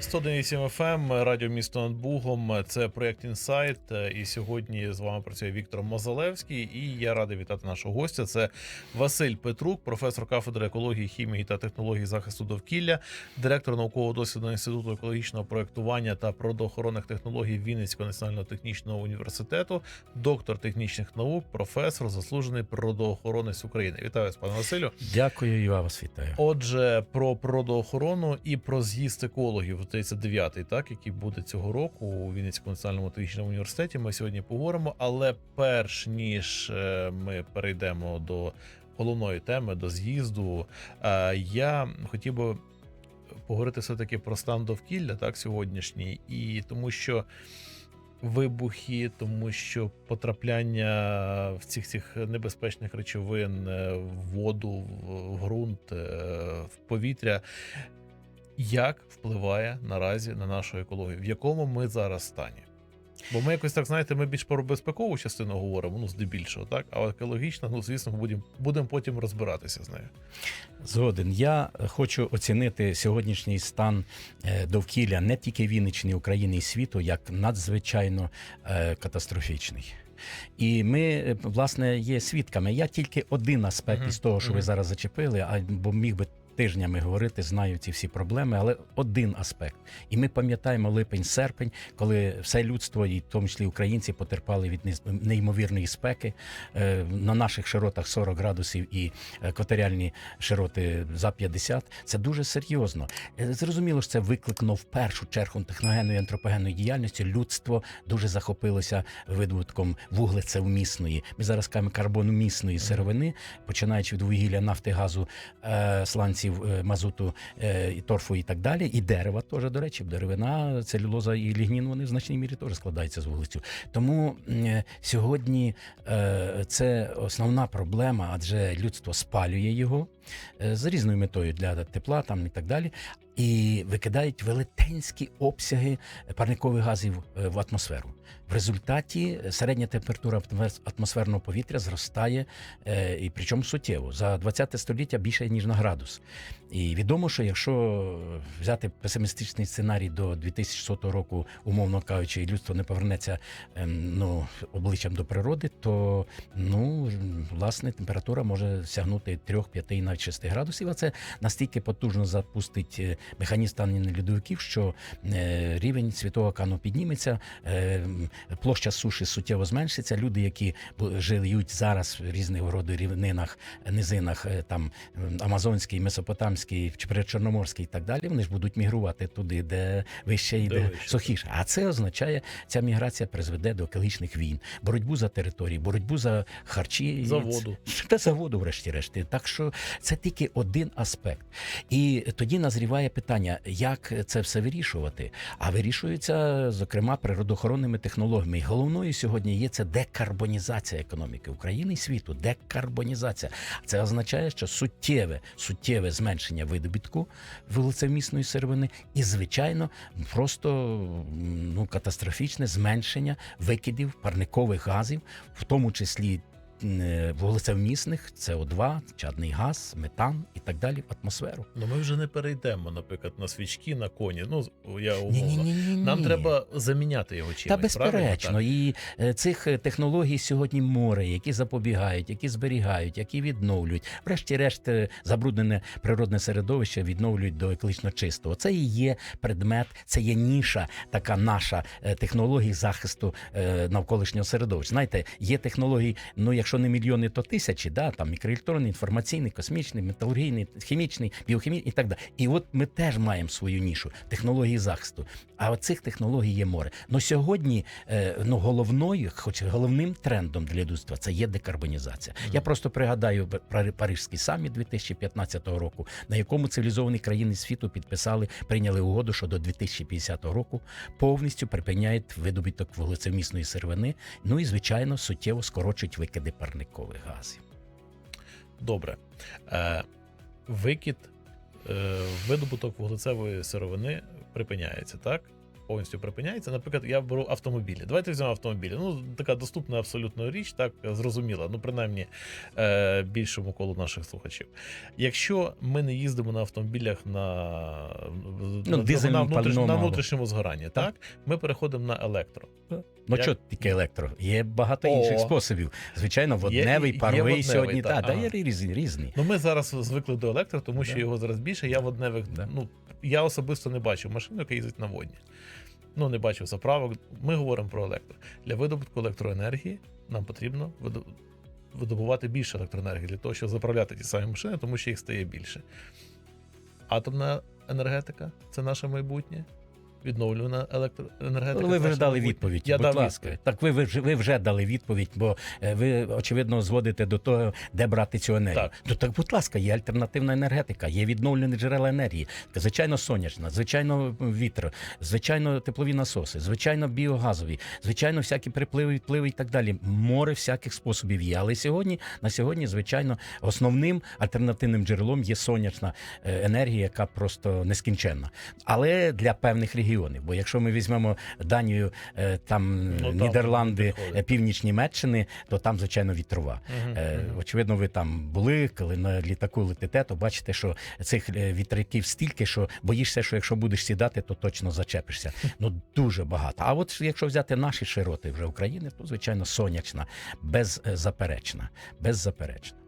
101.8 FM, радіо місто над Бугом. Це проєкт Інсайт. І сьогодні з вами працює Віктор Мозалевський. І я радий вітати нашого гостя. Це Василь Петрук, професор кафедри екології, хімії та технології захисту довкілля, директор наукового дослідного інституту екологічного проєктування та природоохоронних технологій Вінницького національного технічного університету, доктор технічних наук, професор, заслужений природоохоронець України. Вітаю вас, пане Василю. Дякую, я вас вітаю. Отже, про природоохорону і про з'їзд екологів, здається, дев'ятий, так який буде цього року у Вінницькому національному технічному університеті. Ми сьогодні поговоримо. Але перш ніж е, ми перейдемо до головної теми, до з'їзду, е, я хотів би поговорити все таки про стан довкілля, так сьогоднішній, і тому що. Вибухи, тому що потрапляння в цих цих небезпечних речовин е, в воду, в ґрунт, в повітря, як впливає наразі на нашу екологію, в якому ми зараз стані? Бо ми якось так знаєте, ми більш про безпекову частину говоримо, ну здебільшого, так а екологічна, ну звісно, будемо будемо потім розбиратися з нею. Згоден. Я хочу оцінити сьогоднішній стан е, довкілля не тільки Вінниччини, України і світу, як надзвичайно е, катастрофічний. І ми, е, власне, є свідками. Я тільки один аспект Мгм, із того, що ви зараз зачепили, а бо міг би тижнями говорити, знаю ці всі проблеми, але один аспект. І ми пам'ятаємо липень-серпень, коли все людство, і в тому числі українці, потерпали від неймовірної спеки. Е, На наших широтах 40 градусів і екваторіальні широти за 50. Це дуже серйозно. Е, Зрозуміло, що це викликано в першу чергу техногенної антропогенної діяльності. Людство дуже захопилося видобутком вуглецевмісної. Ми зараз кажемо карбономісної сировини, починаючи від вугілля, нафти, газу, е, сланців, е, мазуту, е, і торфу і так далі. І дерева теж, до речі, деревина, целюлоза і лігнін вони в значній мірі теж складаються з вуглецю. Тому е, сьогодні це основна проблема, адже людство спалює його з різною метою для тепла там і так далі. І викидають велетенські обсяги парникових газів е, в атмосферу. В результаті середня температура атмосферного повітря зростає, е, і причому суттєво за 20 століття більше ніж на градус. І відомо, що якщо взяти песимістичний сценарій до 2100 року, умовно кажучи, людство не повернеться ем, ну, обличчям до природи, то ну власне температура може сягнути 3, 5 і навіть 6 градусів. А це настільки потужно запустить е, механізм станення льодовиків, що е, рівень світового океану підніметься, е, площа суші суттєво зменшиться. Люди, які живуть зараз в різних роду рівнинах, низинах, е, там Амазонський, Месопотамський, чи Причорноморський і так далі, вони ж будуть мігрувати туди, де вище і Де де вище, сухіше. А це означає, ця міграція призведе до екологічних війн, боротьбу за території, боротьбу за харчі За воду. та за воду, врешті-решти. Так що це тільки один аспект. І тоді назріває питання, як це все вирішувати. А вирішується, зокрема, природоохоронними технологіями. І головною сьогодні є це декарбонізація економіки України і світу. Декарбонізація. Це означає, що суттєве, суттєве зменшення видобітку вуглецевмісної сировини, і, звичайно, просто ну, катастрофічне зменшення викидів парникових газів, в тому числі вуглецевмісних, СО2, чадний газ, метан і так далі в атмосферу. Ну ми вже не перейдемо, наприклад, на свічки, на коні. Ну я умовно. Нам треба заміняти його чимось. Та правильно? безперечно, і е, цих е, технологій сьогодні море, які запобігають, які зберігають, які відновлюють. Врешті-решт, е, забруднене природне середовище відновлюють до екологічно чистого. Це і є предмет, це є ніша, така наша е, технологій захисту е, навколишнього середовища. Знаєте, є технології, ну якщо не мільйони, то тисячі, да, там мікроелектронний, інформаційний, космічний, металургійний, хімічний, біохімічний і так далі. І от ми теж маємо свою нішу технології захисту. А цих технологій є море. Ну сьогодні е, ну, головною, хоч головним трендом для людства, це є декарбонізація. Я просто пригадаю Пар- Парижський саміт 2015 року, на якому цивілізовані країни світу підписали, прийняли угоду, що до 2050 року повністю припиняють видобуток вуглецевмісної сировини. Ну і звичайно суттєво скорочують викиди парникових газів. Добре. Е, викид, е, видобуток вуглецевої сировини припиняється, так? Повністю припиняється. Наприклад, я беру автомобілі. Давайте візьмемо автомобілі. Ну, така доступна абсолютно річ, так зрозуміла. Ну, принаймні, е, більшому колу наших слухачів. Якщо ми не їздимо на автомобілях на, Ну, на, на, внутріш- на внутрішньому згоранні, так. ми переходимо на електро. Ну Як- що тільки електро? Є багато О. інших способів. Звичайно, водневий, Є- є паровий водневий, сьогодні. так, Так, да, ага. є різні. різні. Ну, ми зараз звикли до електро, тому що Да. його зараз більше. Я водневих, Да. ну я особисто не бачив машину, яка їздить на водні. Ну, не бачив заправок. Ми говоримо про електро. Для видобутку електроенергії нам потрібно видобувати більше електроенергії для того, щоб заправляти ті самі машини, тому що їх стає більше. Атомна енергетика це наше майбутнє. Відновлювана електроенергетика. Ви вже дали відповідь. Я будь дав ласка. відповідь. Так ви, ви, вже, ви вже дали відповідь, бо е, ви очевидно зводите до того, де брати цю енергію. Так. Ну так, будь ласка, є альтернативна енергетика, є відновлені джерела енергії. Звичайно, сонячна, звичайно, вітер, звичайно, теплові насоси, звичайно, біогазові, звичайно, всякі припливи, відпливи і так далі. Море всяких способів є. Але сьогодні, на сьогодні, звичайно, основним альтернативним джерелом є сонячна е, енергія, яка просто нескінченна. Але для певних регіонів. Бо якщо ми візьмемо Данію, е, там Ну, Нідерланди, підходить. е, північ Німеччини, то там, звичайно, вітрова. Е. Очевидно, ви там були, коли на літаку летите, то бачите, що цих е, вітряків стільки, що боїшся, що якщо будеш сідати, то точно зачепишся. Ну дуже багато. А от якщо взяти наші широти вже України, то звичайно сонячна, беззаперечна. Беззаперечна.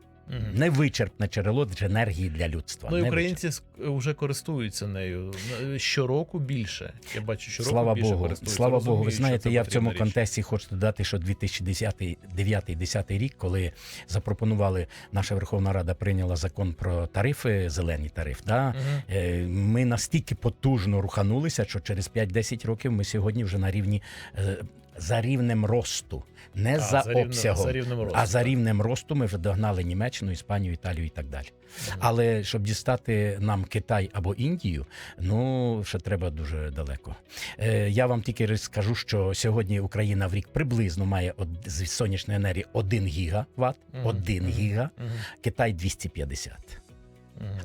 Невичерпне джерело енергії для людства. Ну і українці ск- вже користуються нею Е, щороку більше. Я бачу, щороку Слава більше Богу, користуються. слава Богу. Ви знаєте, я в цьому річ. контексті хочу додати, що 2009-2010 рік, коли запропонували, наша Верховна Рада прийняла закон про тарифи, зелені тариф. Да? Е, Ми настільки потужно руханулися, що через 5-10 років ми сьогодні вже на рівні е, за рівнем росту, не А, за, рівнем- обсягом, за рівнем росту, а за рівнем росту ми вже догнали Німеччину, Іспанію, Італію і так далі. Мгм. Але щоб дістати нам Китай або Індію, ну ще треба дуже далеко. Е, я вам тільки скажу, що сьогодні Україна в рік приблизно має од... з сонячної енергії 1 гігаватт, Мгм, 1 мгм, гіга, Мгм. Китай 250.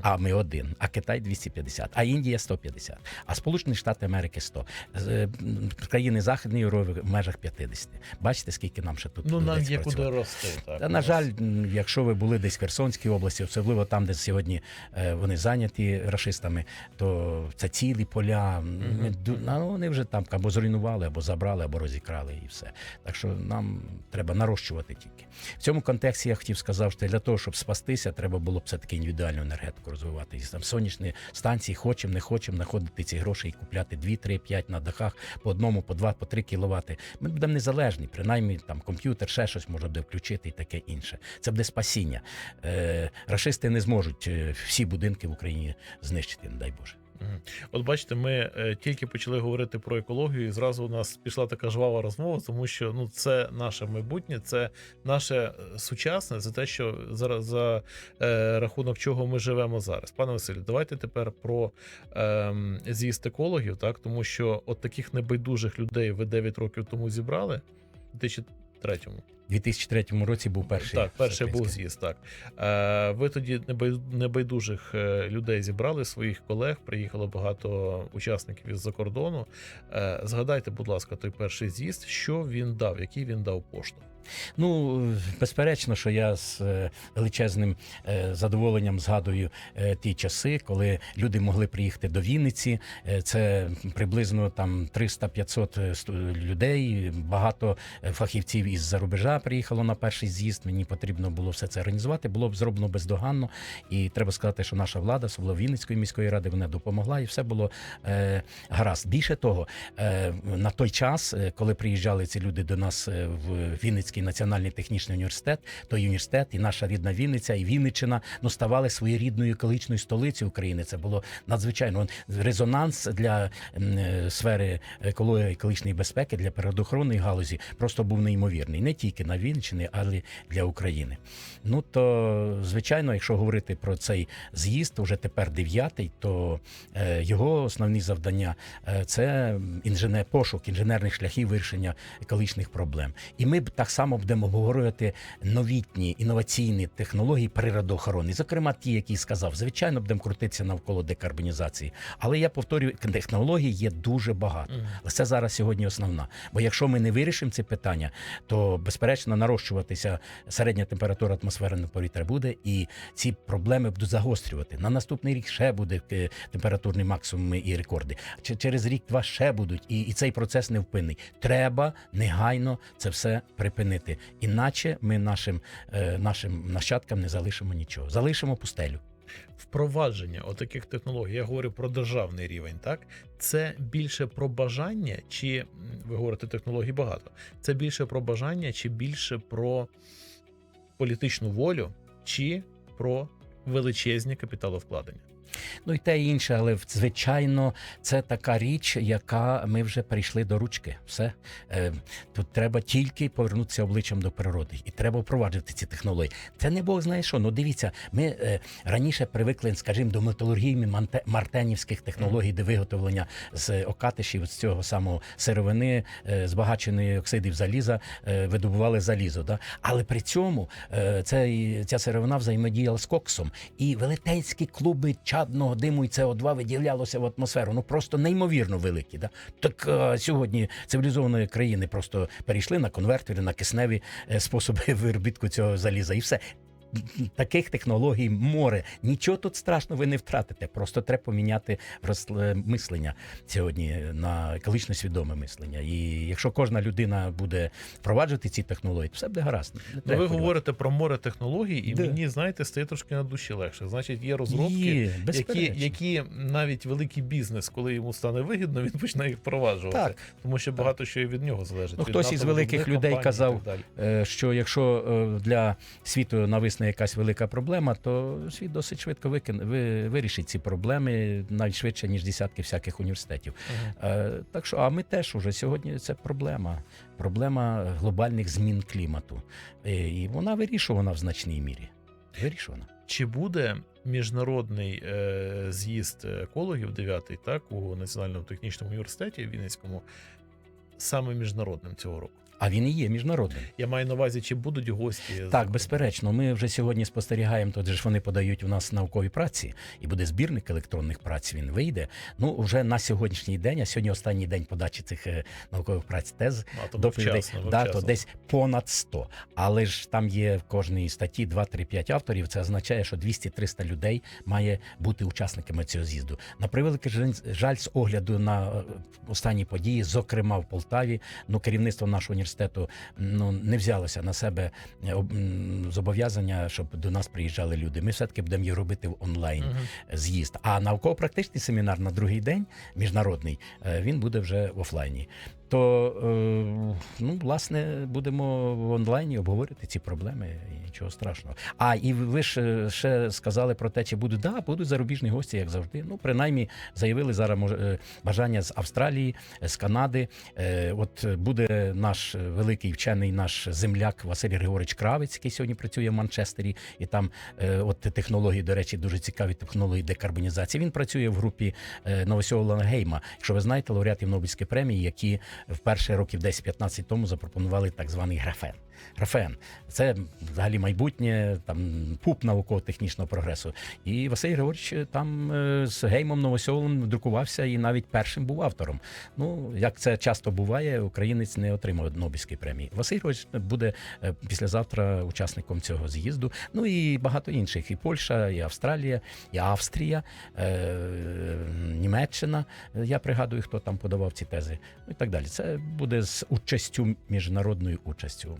А ми один, а Китай 250, а Індія 150, а Сполучені Штати Америки 100. З- е, Країни Західної Європи в межах 50. Бачите, скільки нам ще тут Ну, нам є куди рости. Так. На жаль, якщо ви були десь в Херсонській області, особливо там, де сьогодні е, вони зайняті рашистами, то це цілі поля. ми ну, вони вже там або зруйнували, або забрали, або розікрали, і все. Так що нам треба нарощувати тільки. В цьому контексті я хотів сказати, що для того, щоб спастися, треба було б все-таки індивідуальну енергетику розвивати. І там сонячні станції, хочемо, не хочемо, знаходити ці гроші і купляти 2, 3, 5 на дахах по одному, по два, по три кіловати. Ми будемо незалежні, принаймні там комп'ютер, ще щось може буде включити і таке інше. Це буде спасіння. Е, рашисти не зможуть е, всі будинки в Україні знищити, не дай Боже. От бачите, ми е, тільки почали говорити про екологію, і зразу у нас пішла така жвава розмова, тому що ну це наше майбутнє, це наше е, сучасне, це те, що зараз за е, рахунок чого ми живемо зараз. Пане Василю, давайте тепер про ем, з'їзд екологів, так тому що от таких небайдужих людей ви 9 років тому зібрали у 2003-му. У 2003 році був перший. Так, перший був з'їзд. Так е, ви тоді небай- небайдужих е, людей зібрали своїх колег. Приїхало багато учасників із-за кордону. Е, згадайте, будь ласка, той перший з'їзд, що він дав, який він дав поштовх. Ну, безперечно, що я з е, величезним е, задоволенням згадую е, ті часи, коли люди могли приїхати до Вінниці. Це приблизно там 300-500 е, людей. Багато фахівців із-за рубежа приїхало на перший з'їзд. Мені потрібно було все це організувати. Було б зроблено бездоганно. І треба сказати, що наша влада, особливо Вінницької міської ради, вона допомогла, і все було гаразд. Більше того, на той час, коли приїжджали ці люди до нас в Вінницький національний технічний університет, той університет і наша рідна Вінниця, і Вінниччина ну, ставали своєрідною екологічною столицею України. Це було надзвичайно резонанс для е, сфери екології екологічної безпеки, для природоохоронної галузі просто був неймовірний. Не тільки тільки на Вінниччині, але й для України. Ну то звичайно, якщо говорити про цей з'їзд, уже тепер дев'ятий, то е, його основні завдання е, це інженер, пошук інженерних шляхів вирішення екологічних проблем. І ми б так само будемо обговорювати новітні інноваційні технології природоохорони, зокрема ті, які сказав, звичайно, будемо крутитися навколо декарбонізації. Але я повторюю, технологій є дуже багато. Але це зараз сьогодні основна. Бо якщо ми не вирішимо ці питання, то безперечно нарощуватися середня температура атмосферного повітря буде, і ці проблеми будуть загострювати. На наступний рік ще буде е, температурні максимуми і рекорди. Через рік-два ще будуть, і, і цей процес невпинний. Треба негайно це все припинити. Іначе ми нашим, е, нашим нащадкам не залишимо нічого. Залишимо пустелю. Впровадження отаких технологій, я говорю про державний рівень, так? Це більше про бажання, чи ви говорите технологій багато? Це більше про бажання, чи більше про політичну волю, чи про величезні капіталовкладення? Ну і те і інше, але звичайно, це така річ, яка ми вже перейшли до ручки. Все Е, тут треба тільки повернутися обличчям до природи, і треба впроваджувати ці технології. Це не Бог знає що. Ну дивіться, ми е, раніше привикли, скажімо, до металургії мартенівських технологій, де виготовлення з окатишів з цього самого сировини, е, збагаченої оксидів заліза, видобували залізо. Да? Але при цьому е, цей, ця сировина взаємодіяла з коксом, і велетенські клуби чадного диму і СО2 виділялося в атмосферу. Ну просто неймовірно великі. Да? Так е, сьогодні цивілізовані країни просто перейшли на конвертери, на кисневі е, способи виробітку цього заліза, і все. Таких технологій море. Нічого тут страшного ви не втратите. Просто треба поміняти мислення сьогодні на екологічно свідоме мислення. І якщо кожна людина буде впроваджувати ці технології, то все буде гаразд. Ну, ви говорите про море технологій, і Да. мені, знаєте, стає трошки на душі легше. Значить, є розробки, Є, які, які навіть великий бізнес, коли йому стане вигідно, він почне їх впроваджувати. Так. Тому що багато що і від нього залежить. Ну, хтось із великих людей казав, так. Е, що якщо е, для світу нависне якась велика проблема, то світ досить швидко викине, ви, вирішить ці проблеми навіть швидше, ніж десятки всяких університетів. Мгм. Е, так що, а ми теж уже сьогодні це проблема. Проблема глобальних змін клімату. Е, і вона вирішувана в значній мірі. Вирішувана. Чи буде міжнародний е, з'їзд екологів 9-й, так у Національному технічному університеті Вінницькому саме міжнародним цього року? А він і є міжнародним. Я маю на увазі, чи будуть гості Так, безперечно. Ми вже сьогодні спостерігаємо, тут ж вони подають у нас наукові праці, і буде збірник електронних праць. Він вийде. Ну вже на сьогоднішній день, а сьогодні останній день подачі цих е, наукових праць тез. А, Доповідей вчасно, да, вчасно. то десь понад 100. Але ж там є в кожній статті 2, 3, 5 авторів. Це означає, що 200-300 людей має бути учасниками цього з'їзду. На превеликий жаль- жаль, з огляду на е, останні події, зокрема в Полтаві, ну керівництво нашого університету ну не взялося на себе е, об- зобов'язання, щоб до нас приїжджали люди. Ми все таки будемо її робити в онлайн з'їзд. А науково-практичний семінар на другий день, міжнародний, е, він буде вже в офлайні. То, е, ну, власне, будемо в онлайні обговорювати ці проблеми. і Нічого страшного. А і ви ж ще сказали про те, чи будуть да, будуть зарубіжні гості, як завжди. Ну, принаймні, заявили зараз е, бажання з Австралії, е, з Канади. От буде наш великий вчений, наш земляк Василь Григорович Кравець, який сьогодні працює в Манчестері, і там от технології, до речі, дуже цікаві технології декарбонізації. Він працює в групі Новосього Гейма. Якщо ви знаєте, лауреатів Нобелівської премії, які вперше років 10-15 тому запропонували так званий графен. Графен це взагалі майбутнє, там пуп науково-технічного прогресу. І Василь Григорович там е, з геймом Новосьолом друкувався і навіть першим був автором. Ну як це часто буває, українець не отримав Нобелівської премії. Василь Григорович буде е, післязавтра учасником цього з'їзду. Ну і багато інших. І Польща, і Австралія, і Австрія, е, Німеччина. Я пригадую, хто там подавав ці тези. Ну і так далі. Це буде з участю міжнародною участю.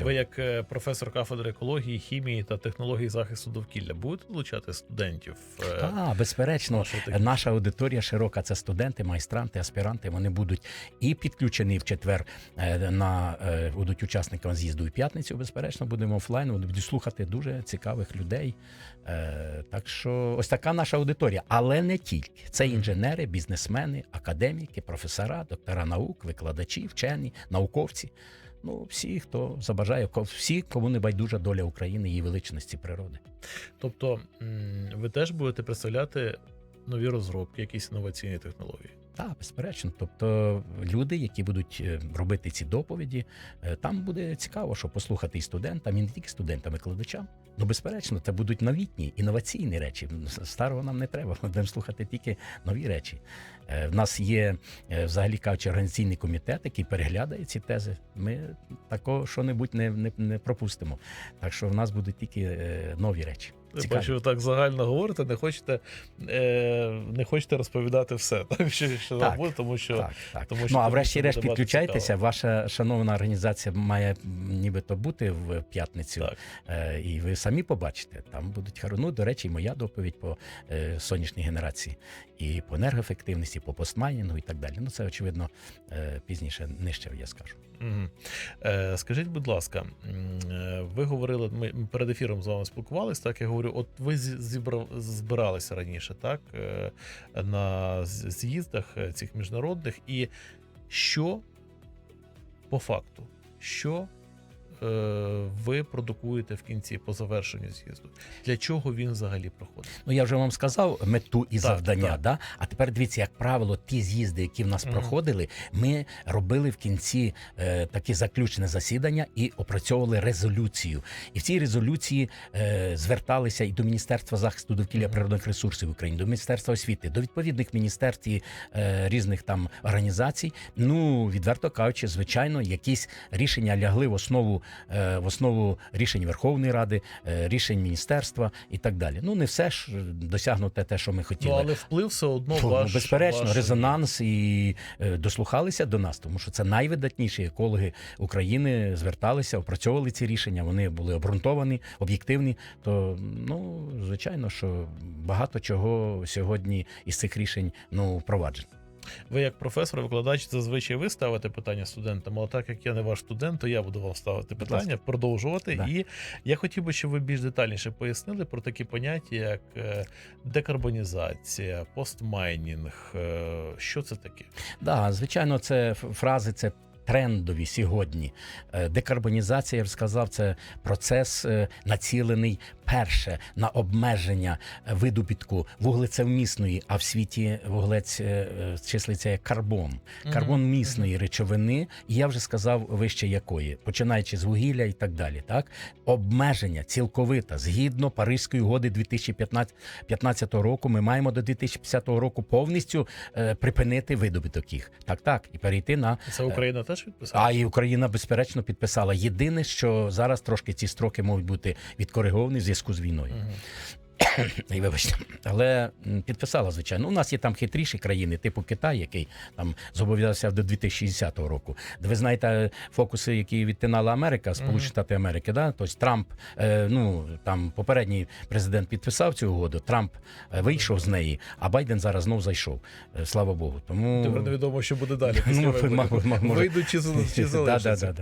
Ви, як е, професор кафедри екології, хімії та технологій захисту довкілля, будете долучати студентів? е, Так, безперечно, наша аудиторія широка. Це студенти, майстранти, аспіранти. Вони будуть і підключені в четвер е, на будуть учасниками з'їзду і п'ятницю. Безперечно, будемо офлайн. Вони будуть слухати дуже цікавих людей. Так що ось така наша аудиторія, але не тільки це інженери, бізнесмени, академіки, професора, доктора наук, викладачі, вчені, науковці. Ну, всі, хто забажає, всі, кому не байдужа доля України і величності природи. Тобто, ви теж будете представляти нові розробки, якісь інноваційні технології. Так, безперечно. Тобто люди, які будуть е, робити ці доповіді, е, там буде цікаво, що послухати і студентам, і не тільки студентам, і викладачам. Ну, безперечно, це будуть новітні, інноваційні речі. Старого нам не треба. Ми будемо слухати тільки нові речі. Е, В нас є взагалі кажучи, організаційний комітет, який переглядає ці тези. Ми такого що-небудь не, не, не пропустимо. Так що в нас будуть тільки нові речі. Я бачу, так загально говорите, не хочете, е, не хочете розповідати все, так, що, що Так, буде, тому що Так, так. тому що ну а врешті-решт підключайтеся. цікавого. Ваша шановна організація має нібито бути в п'ятницю, Так. е, і ви самі побачите. Там будуть хоро- ну, до речі, моя доповідь по е, сонячній генерації, і по енергоефективності, по постмайнінгу і так далі. Ну це очевидно е, пізніше нижче я скажу. Е, скажіть, будь ласка, е, ви говорили, ми перед ефіром з вами спілкувалися, так я говорю, от ви зі- зібрав, збиралися раніше, так, е, на з'їздах е, цих міжнародних, і що по факту, що ви продукуєте в кінці по завершенню з'їзду? Для чого він взагалі проходить? Ну я вже вам сказав мету і Так, завдання. так. Да? А тепер дивіться, як правило, ті з'їзди, які в нас Мгм. проходили, ми робили в кінці е, таке заключне засідання і опрацьовували резолюцію. І в цій резолюції е, зверталися і до Міністерства захисту довкілля Мгм. природних ресурсів України, до Міністерства освіти, до відповідних міністерств і е, різних там організацій. Ну відверто кажучи, звичайно, якісь рішення лягли в основу е, в основу рішень Верховної Ради, е, рішень міністерства і так далі. Ну не все ж досягнуте те, що ми хотіли. Ну, але вплив все одно Ну, ваш. безперечно, ваш... резонанс і е, дослухалися до нас, тому що це найвидатніші екологи України зверталися, опрацьовували ці рішення. Вони були обґрунтовані, об'єктивні. То ну звичайно, що багато чого сьогодні із цих рішень ну впроваджено. Ви як професор, викладач, зазвичай ви ставите питання студентам, але так як я не ваш студент, то я буду вам ставити питання, продовжувати. Да. І я хотів би, щоб ви більш детальніше пояснили про такі поняття, як е, декарбонізація, постмайнінг. Е, Що це таке? Да, звичайно, це фрази, це. Трендові сьогодні Е, декарбонізація, я б сказав, це процес націлений перше на обмеження е, видобутку вуглецевмісної, а в світі вуглець е, е, числиться як карбон, карбон місної речовини. І я вже сказав вище якої, починаючи з вугілля і так далі. Так обмеження цілковита згідно Паризької угоди 2015 року. Ми маємо до 2050 року повністю припинити видобуток їх. Так, так, і перейти на Це Україна теж підписала? а і Україна безперечно підписала. Єдине, що зараз трошки ці строки можуть бути відкориговані в зв'язку з війною. І вибачте, але підписала звичайно. У нас є там хитріші країни, типу Китай, який там зобов'язався до 2060 року. Де ви знаєте фокуси, які відтинала Америка, Сполучені. Штати Америки. Да? Тобто Трамп, е, ну там попередній президент підписав цю угоду. Трамп е, вийшов з неї, а Байден зараз знов зайшов. Е, Слава Богу. Тому Тепер невідомо, що буде далі. Ну. Вийдуть чи залишаться.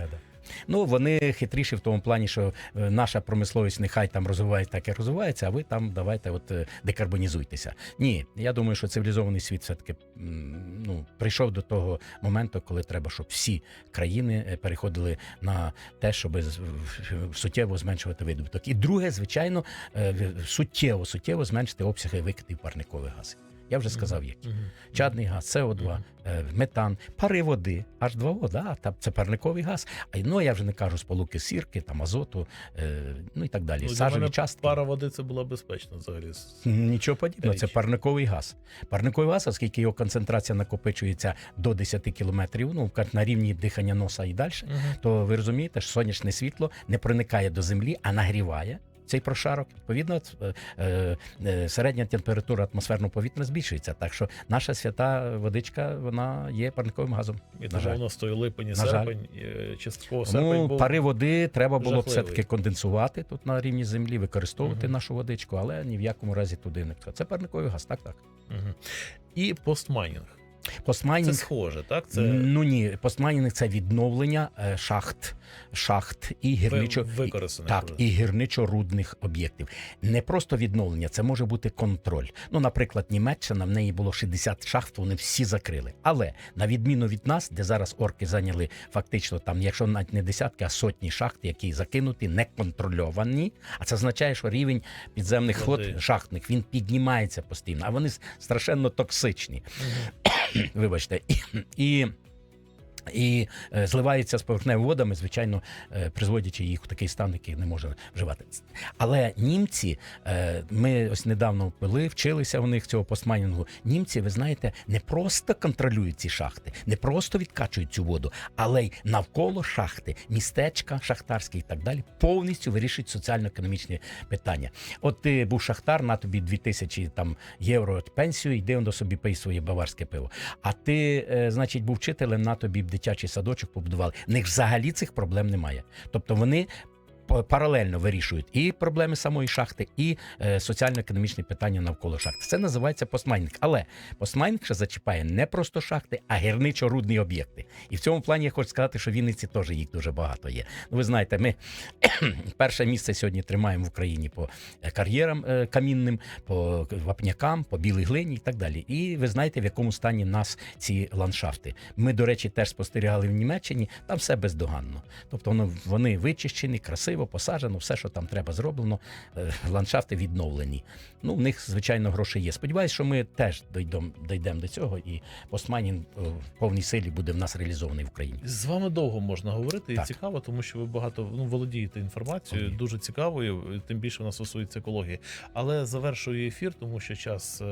Ну, вони хитріші в тому плані, що е, наша промисловість нехай там розвивається, так і розвивається, а ви там давайте от е, декарбонізуйтеся. Ні, я думаю, що цивілізований світ все-таки ну, прийшов до того моменту, коли треба, щоб всі країни е, переходили на те, щоб суттєво зменшувати видобуток. І друге, звичайно, суттєво, суттєво зменшити обсяги викидів парникових газів. Я вже сказав, які. Чадний газ, СО2, е, метан, пари води, H2O, да, та це парниковий газ. А ну я вже не кажу сполуки сірки, там азоту, е, ну і так далі. Ну, Сажеві частки. Пара води це була безпечна взагалі. Нічого подібного, це парниковий газ. Парниковий газ, оскільки його концентрація накопичується до 10 кілометрів, ну на рівні дихання носа і далі, то ви розумієте, що сонячне світло не проникає до землі, а нагріває. Цей прошарок, відповідно, е, е, е, середня температура атмосферного повітря збільшується. Так що наша свята водичка вона є парниковим газом. І На тому жаль. у нас той липень серпень, частково серпень Тому був. пари води треба було б все-таки конденсувати тут на рівні землі, використовувати Мгм. нашу водичку, але ні в якому разі туди не це парниковий газ. Так, так. Мгм. І постмайнінг. Це схоже, так? Це Ну ні, постмайнінг це відновлення шахт шахт і гірничо так, і гірничо-рудних об'єктів. Не просто відновлення, це може бути контроль. Ну, наприклад, Німеччина в неї було 60 шахт, вони всі закрили. Але на відміну від нас, де зараз орки зайняли фактично там, якщо навіть не десятки, а сотні шахт, які закинуті, неконтрольовані. А це означає, що рівень підземних вод шахтних він піднімається постійно, а вони страшенно токсичні. Вибачте, і. І е, зливаються з поверхневими водами, звичайно, е, призводячи їх у такий стан, який не може вживати. Але німці, е, ми ось недавно пили, вчилися у них цього постмайнінгу. Німці, ви знаєте, не просто контролюють ці шахти, не просто відкачують цю воду, але й навколо шахти, містечка шахтарські і так далі, повністю вирішують соціально-економічні питання. От ти був шахтар, на тобі 2000 там євро пенсію, йди до собі пий своє баварське пиво. А ти, значить, був вчителем, на тобі дитячий садочок побудували. В них взагалі цих проблем немає. Тобто вони. Паралельно вирішують і проблеми самої шахти, і е, соціально-економічні питання навколо шахти. Це називається постмайнінг. Але постмайнінг ще зачіпає не просто шахти, а гірничо-рудні об'єкти. І в цьому плані я хочу сказати, що в Вінниці теж їх дуже багато є. Ну, ви знаєте, ми перше місце сьогодні тримаємо в Україні по е, кар'єрам е, камінним, по вапнякам, по білій глині і так далі. І ви знаєте, в якому стані нас ці ландшафти. Ми, до речі, теж спостерігали в Німеччині, там все бездоганно. Тобто вони вичищені, красиво, посаджено, все, що там треба, зроблено. е, Ландшафти відновлені. Ну, в них, звичайно, гроші є. Сподіваюсь, що ми теж дійдемо дійдемо до цього, і постмайнінг е, в повній силі буде в нас реалізований в Україні. З вами довго можна говорити, і Так. цікаво, тому що ви багато ну, володієте інформацією, Володію. дуже цікавою, тим більше вона стосується екології. Але завершую ефір, тому що час е,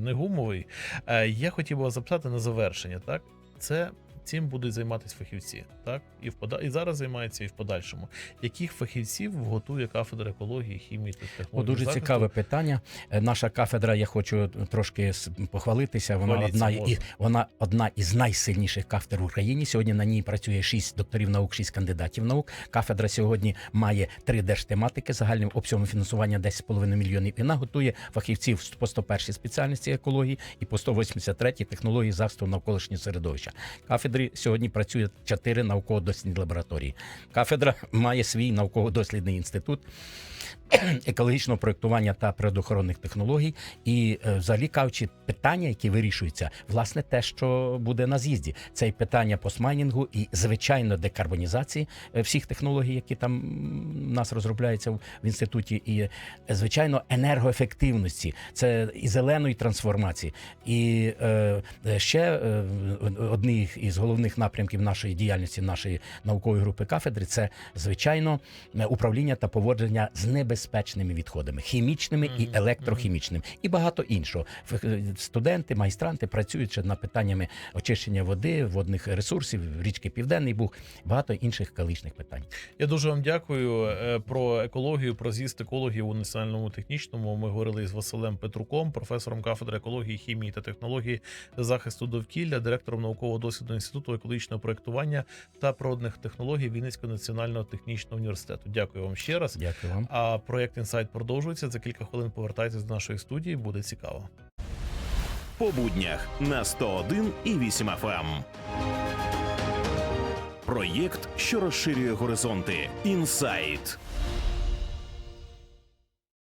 не гумовий. Е, я хотів би вас запитати на завершення. Так, це цим будуть займатися фахівці, так і в пода... і зараз займаються, і в подальшому. Яких фахівців готує кафедра екології, хімії та О, дуже захисту? цікаве питання. Е, Наша кафедра, я хочу трошки похвалитися. Вона Хваліться, одна і вона одна із найсильніших кафедр в Україні. Сьогодні на ній працює шість докторів наук, шість кандидатів наук. Кафедра сьогодні має три держтематики загальним обсягом фінансування 10,5 мільйонів. І вона готує фахівців по 101 спеціальності екології і по 183 технології захисту навколишнього середовища. Кафедрі сьогодні працює чотири науково-дослідні лабораторії. Кафедра має свій науково-дослідний інститут екологічного проєктування та природоохоронних технологій. І е, взагалі кажучи, питання, які вирішуються, власне, те, що буде на з'їзді, це і питання постмайнінгу і звичайно декарбонізації е, всіх технологій, які там у нас розробляються в в інституті, і е, звичайно енергоефективності, це і зеленої трансформації. І е, ще е, одні із головних напрямків нашої діяльності, нашої наукової групи кафедри, це звичайно е, управління та поводження з небезпечними відходами, хімічними і електрохімічними, і багато іншого. Е, Студенти, майстранти працюють ще над питаннями очищення води, водних ресурсів, річки Південний Буг, багато інших екологічних питань. Я дуже вам дякую Е, про екологію, про з'їзд екологів у національному технічному. Ми говорили з Василем Петруком, професором кафедри екології, хімії та технології захисту довкілля, директором наукового дослідного інституту екологічного проєктування та природних технологій Вінницького національного технічного університету. Дякую вам ще раз. Дякую вам. А проєкт інсайт продовжується. За кілька хвилин повертайтесь до нашої студії. Буде цікаво. по буднях на 101 і 8 FM. Проєкт, що розширює горизонти. Інсайт.